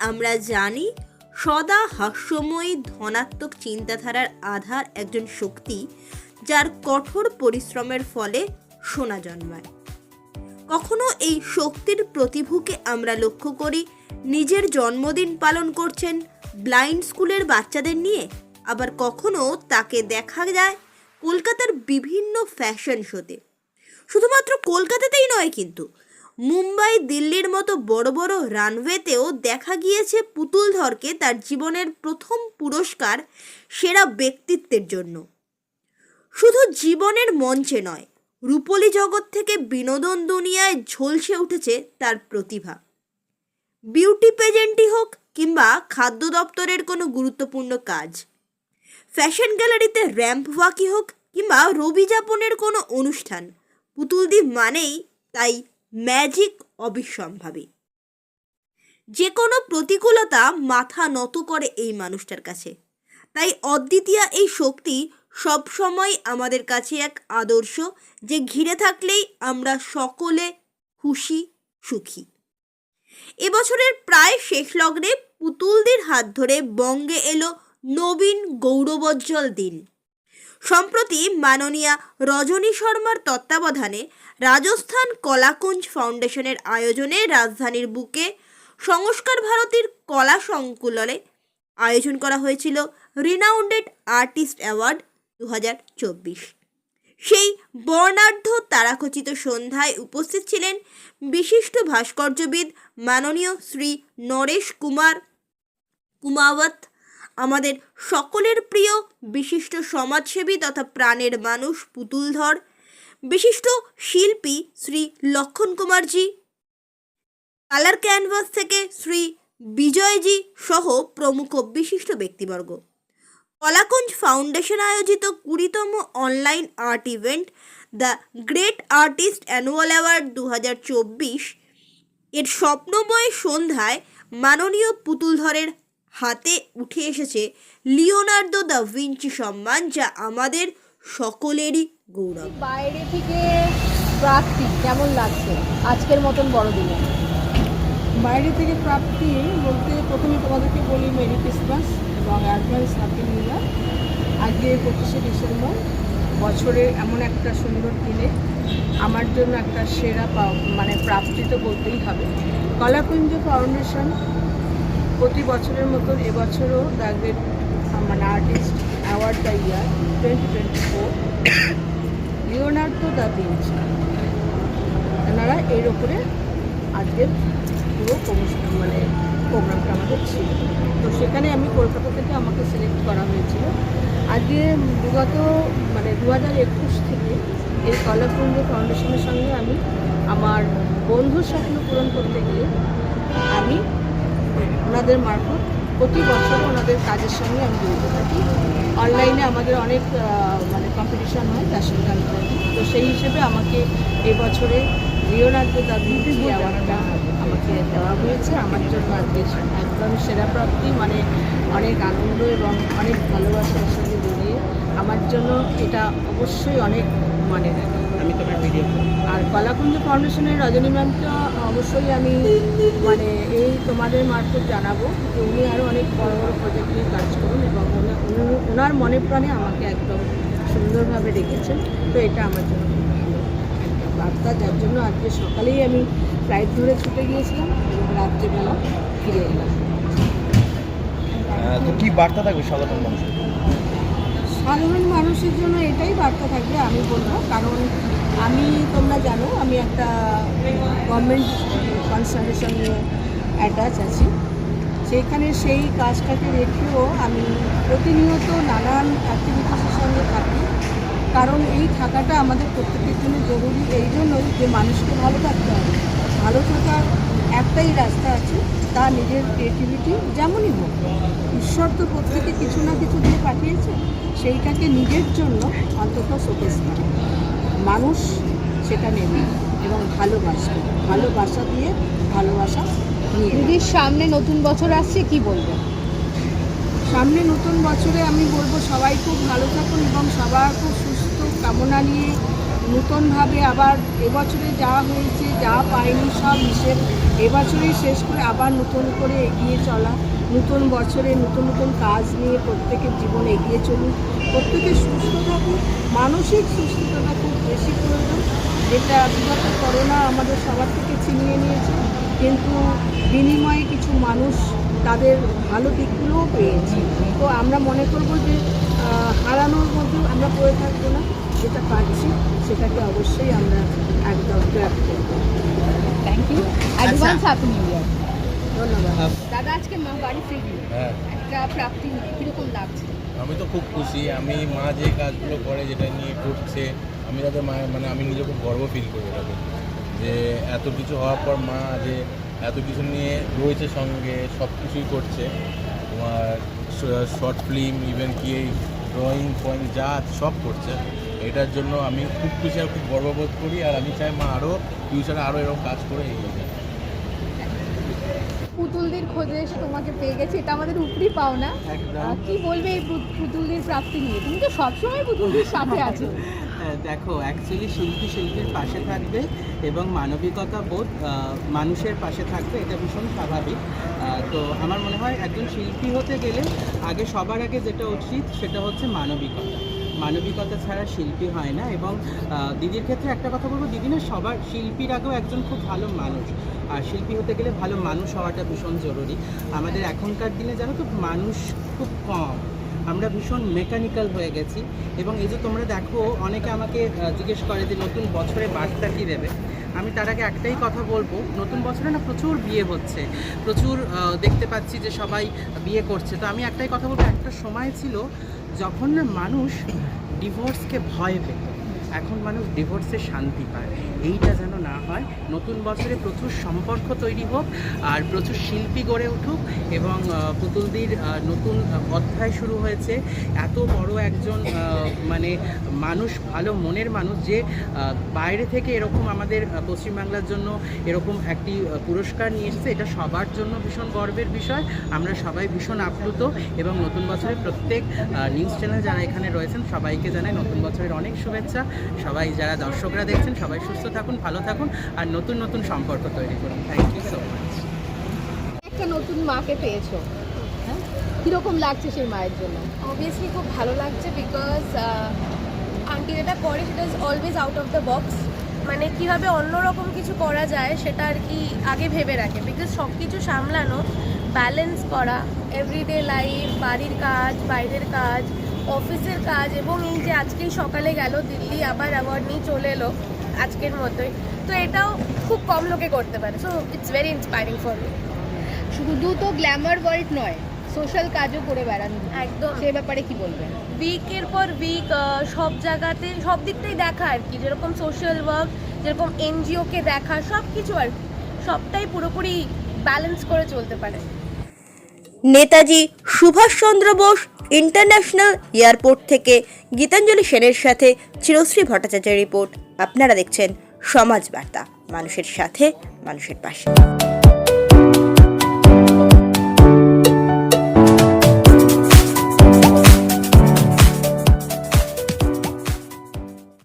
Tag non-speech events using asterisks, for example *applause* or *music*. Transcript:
আমরা জানি সদা হাস্যময়ী ধনাত্মক চিন্তাধারার আধার একজন শক্তি যার কঠোর পরিশ্রমের ফলে সোনা জন্মায়। কখনো এই শক্তির প্রতিভূকে আমরা লক্ষ্য করি নিজের জন্মদিন পালন করছেন ব্লাইন্ড স্কুলের বাচ্চাদের নিয়ে, আবার কখনো তাকে দেখা যায় কলকাতার বিভিন্ন ফ্যাশন শোতে। শুধুমাত্র কলকাতাতেই নয় কিন্তু মুম্বাই দিল্লির মতো বড় বড় রানওয়েতেও দেখা গিয়েছে পুতুল ধরকে তার জীবনের প্রথম পুরস্কার সেরা ব্যক্তিত্বের জন্য। শুধু জীবনের মঞ্চে নয়, রূপলী জগৎ থেকে বিনোদন দুনিয়ায় ঝলসে উঠেছে তার প্রতিভা। বিউটি পেজেন্টই হোক কিংবা খাদ্য দপ্তরের কোনো গুরুত্বপূর্ণ কাজ, ফ্যাশন গ্যালারিতে র্যাম্প ওয়াকি হোক কিংবা রবি যাপনের কোনো অনুষ্ঠান পুতুলদি মানেই তাই ম্যাজিক অবিসম্ভাবী। যে কোনো প্রতিকূলতা মাথা নত করে এই মানুষটার কাছে। তাই অদ্বিতীয়া এই শক্তি সবসময় আমাদের কাছে এক আদর্শ যে ঘিরে থাকলেই আমরা সকলে খুশি, সুখী। এবছরের প্রায় শেষ লগ্নে পুতুলদের হাত ধরে বঙ্গে এলো নবীন গৌরবোজ্জ্বল দিন। সম্প্রতি মাননীয়া রজনী শর্মার তত্ত্বাবধানে রাজস্থান কলাকুঞ্জ ফাউন্ডেশনের আয়োজনে রাজধানীর বুকে সংস্কার ভারতীর কলা সংকুলনে আয়োজন করা হয়েছিল রিনাউন্ডেড আর্টিস্ট অ্যাওয়ার্ড দু হাজার চব্বিশ। সেই বর্ণাঢ্য তারাখচিত সন্ধ্যায় উপস্থিত ছিলেন বিশিষ্ট ভাস্কর্যবিদ মাননীয় শ্রী নরেশ কুমার কুমাওয়াত, আমাদের সকলের প্রিয় বিশিষ্ট সমাজসেবী তথা প্রাণের মানুষ পুতুলধর বিশিষ্ট শিল্পী শ্রী লক্ষণ কুমারজি। কালার ক্যানভাস থেকে শ্রী বিজয়জি সহ প্রমুখ বিশিষ্ট ব্যক্তিবর্গ। কলাকুঞ্জ ফাউন্ডেশন আয়োজিত কুড়িতম online art event, the great artist annual award দু হাজার চব্বিশ। এর স্বপ্নময় সন্ধ্যায় মাননীয় পুতুলধরের হাতে উঠে এসেছে লিওনার্দো দ্য ভিঞ্চি সম্মান, যা আমাদের সকলেরই গৌরব। বাইরে থেকে প্রাপ্তি কেমন লাগছে? আজকের মতন বড়দিনে। বাইরে থেকে প্রাপ্তি বলতে প্রথমে তোমাদেরকে বলি মেরি ক্রিসমাস এবং অ্যাডভান্স হ্যাপি নিউ ইয়ার। আজকে পঁচিশে ডিসেম্বর বছরের এমন একটা সুন্দর দিনে আমার জন্য একটা সেরা মানে প্রাপ্তি তো বলতেই হবে। কলাকুঞ্জ ফাউন্ডেশন প্রতি বছরের মতন এবছরও দ্য গ্রেট মানে artist award the year twenty twenty four Leonardo da Vinci এনারা এর ওপরে আজকের পুরো মানে প্রোগ্রামটা আমাদের ছিল। তো সেখানে আমি কলকাতা থেকে আমাকে সিলেক্ট করা হয়েছিল। আজকে বিগত মানে দু হাজার একুশ থেকে এই কলাকুঞ্জ ফাউন্ডেশনের সঙ্গে আমি আমার বন্ধুর স্বপ্ন পূরণ করতে গিয়ে আমি ওনাদের মারফত প্রতি বছর ওনাদের কাজের সঙ্গে আমি জড়িত থাকি। অনলাইনে আমাদের অনেক মানে কম্পিটিশন হয় তার সঙ্গে আমি থাকি তো সেই হিসেবে আমাকে এবছরে লিওনার্দো দা ভিঞ্চি অ্যাওয়ার্ডটা আমাকে দেওয়া হয়েছে। আমার জন্য আজকে একদম সেরা প্রাপ্তি মানে অনেক আনন্দ এবং অনেক ভালোবাসার সঙ্গে জড়িয়ে। আমার জন্য এটা অবশ্যই অনেক মানে রাখে আমি তোমার ভিডিও আর কলাকুঞ্জ ফাউন্ডেশনের রজনী ম্যামটা অবশ্যই আমি মানে এই তোমাদের মারফত জানাব যে উনি আরও অনেক বড় বড় প্রজেক্ট নিয়ে কাজ করুন এবং ওনার মনে প্রাণে আমাকে একদম সুন্দরভাবে রেখেছেন। তো এটা আমার জন্য বার্তা। যার জন্য আজকে সকালেই আমি ফ্লাইট ধরে ছুটে গিয়েছিলাম এবং রাত্রিবেলা ফিরে এলাম। তো কি বার্তা থাকবে সাধারণ মানুষের? সাধারণ মানুষের জন্য বার্তা থাকবে, আমি বলব। কারণ আমি, তোমরা জানো, আমি একটা গভর্নমেন্ট সঙ্গে অ্যাটাচ আছি। সেইখানে সেই কাজটাকে রেখেও আমি প্রতিনিয়ত নানান অ্যাক্টিভিটিসের সঙ্গে থাকি। কারণ এই থাকাটা আমাদের প্রত্যেকের জন্য জরুরি। এই জন্যই যে মানুষকে ভালো থাকতে হবে। ভালো থাকার একটাই রাস্তা আছে, তা নিজের ক্রিয়েটিভিটি যেমনই হোক। ঈশ্বর তো প্রত্যেকে কিছু না কিছু দিয়ে পাঠিয়েছে। সেইটাকে নিজের জন্য অন্তত শোকেস করা। মানুষ সেটা নেবে এবং ভালোবাসবে। ভালোবাসা দিয়ে ভালোবাসা নিয়ে দিদির সামনে নতুন বছর আসছে কি বলবে? সামনে নতুন বছরে আমি বলব সবাই খুব ভালো থাকুন এবং সবার খুব সুস্থ কামনা নিয়ে নতুনভাবে আবার এবছরে যা হয়েছে যা পাইনি সব হিসেব এবছরই শেষ করে আবার নতুন করে এগিয়ে চলা। নতুন বছরে নতুন নতুন কাজ নিয়ে প্রত্যেকের জীবনে এগিয়ে চলুন। প্রত্যেকের সুস্থ থাকুন মানসিক সুস্থতাটা খুব বেশি প্রয়োজন। যেটা বিগত করোনা আমাদের সবার থেকে ছিনিয়ে নিয়েছে। কিন্তু বিনিময়ে কিছু মানুষ তাদের ভালো দিকগুলোও পেয়েছে। তো আমরা মনে করব যে হারানোর মধ্যে আমরা পড়ে থাকব না। যেটা পাচ্ছি সেটাকে অবশ্যই আমরা একদম গ্র্যাপ করব। Thank you advance happy new year ধন্যবাদ। দাদা আজকে মা বাড়ি ফিরলি। হ্যাঁ। একটা প্রাপ্তি নিয়ে লাগছে? আমি তো খুব খুশি। আমি মা যে কাজগুলো করে যেটা নিয়ে করছে আমি তাতে মা মানে আমি নিজে খুব গর্ব ফিল করি এটাকে যে এত কিছু হওয়ার পর মা যে এত কিছু নিয়ে রয়েছে সঙ্গে সব কিছুই করছে। তোমার শর্ট ফিল্ম ইভেন কি ড্রয়িং ফয়িং যা সব করছে। এটার জন্য আমি খুব খুশি আর খুব গর্ববোধ করি। আর আমি চাই মা আরও ফিউচারে আরও এরকম কাজ করে এগিয়ে যায় পুতুলদের খোঁজে এসে তোমাকে পেয়ে গেছে এটা আমাদের উপরি পাওনা। আহ, কি বলবে এই পুতুলদের প্রাপ্তি নিয়ে? তুমি তো সবসময় পুতুলদের সাথে আছো। *laughs* হ্যাঁ, দেখো অ্যাকচুয়ালি শিল্পী শিল্পীর পাশে থাকবে এবং মানবিকতা বোধ মানুষের পাশে থাকবে এটা ভীষণ স্বাভাবিক। তো আমার মনে হয় একজন শিল্পী হতে গেলে আগে সবার আগে যেটা উচিত সেটা হচ্ছে মানবিকতা। মানবিকতা ছাড়া শিল্পী হয় না এবং দিদির ক্ষেত্রে একটা কথা বলব, দিদি না সবার শিল্পীর আগেও একজন খুব ভালো মানুষ। আর শিল্পী হতে গেলে ভালো মানুষ হওয়াটা ভীষণ জরুরি। আমাদের এখনকার দিনে জানো তো মানুষ খুব কম। আমরা ভীষণ মেকানিক্যাল হয়ে গেছি এবং এই যে তোমরা দেখো, অনেকে আমাকে জিজ্ঞেস করে যে নতুন বছরে বার্তা কী দেবে? আমি তার আগে একটাই কথা বলব, নতুন বছরে না প্রচুর বিয়ে হচ্ছে। প্রচুর দেখতে পাচ্ছি যে সবাই বিয়ে করছে। তো আমি একটাই কথা বলব, একটা সময় ছিল যখন না মানুষ ডিভোর্সকে ভয় পেত এখন মানুষ ডিভোর্সে শান্তি পায়। এইটা যেন না হয়, নতুন বছরে প্রচুর সম্পর্ক তৈরি হোক আর প্রচুর শিল্পী গড়ে উঠুক এবং পুতুলদির নতুন অধ্যায় শুরু হয়েছে। এত বড় একজন মানে মানুষ, ভালো মনের মানুষ যে বাইরে থেকে এরকম আমাদের পশ্চিমবাংলার জন্য এরকম একটি পুরস্কার নিয়ে এসেছে, এটা সবার জন্য ভীষণ গর্বের বিষয়। আমরা সবাই ভীষণ আপ্লুত এবং নতুন বছরে প্রত্যেক নিউজ চ্যানেল যারা এখানে রয়েছেন, সবাইকে জানাই নতুন বছরের অনেক শুভেচ্ছা। সবাই যারা দর্শকরা দেখছেন, সবাই সুস্থ থাকুন ভালো থাকুন আর নতুন নতুন সম্পর্ক তৈরি করুন। থ্যাংক ইউ সো মাচ একটা নতুন মাকে পেয়েছ। হ্যাঁ? কীরকম লাগছে সেই মায়ের জন্য? অবভিয়াসলি খুব ভালো লাগছে বিকজ আন্টি যেটা করে সেটা is always out of the box মানে কীভাবে অন্যরকম কিছু করা যায় সেটা আর কি আগে ভেবে রাখে। বিকজ সব কিছু সামলানো ব্যালেন্স করা এভরিডে লাইফ বাড়ির কাজ বাইরের কাজ অফিসের কাজ এবং এই যে আজকেই সকালে গেল দিল্লি আবার অ্যাওয়ার্ড নিয়ে চলে এলো। আজকের মতোই। তো এটাও খুব কম লোকে করতে পারে। So it's very inspiring for me শুধু তো গ্ল্যামার ওয়ার্ল্ড নয় সোশ্যাল কাজও করে বেড়ান একদম। সে ব্যাপারে কি বলবেন? উইকের পর উইক সব জায়গাতে সব দিকটাই দেখা আর কি। যেরকম সোশ্যাল ওয়ার্ক যেরকম এনজিওকে দেখা সব কিছু আর কি। সবটাই পুরোপুরি ব্যালেন্স করে চলতে পারে। নেতাজি সুভাষচন্দ্র বোস ইন্টারন্যাশনাল এয়ারপোর্ট থেকে গীতাঞ্জলি সেনের সাথে চিরশ্রী ভট্টাচার্যের রিপোর্ট আপনারা দেখছেন সমাজ বার্তা মানুষের সাথে মানুষের পাশে।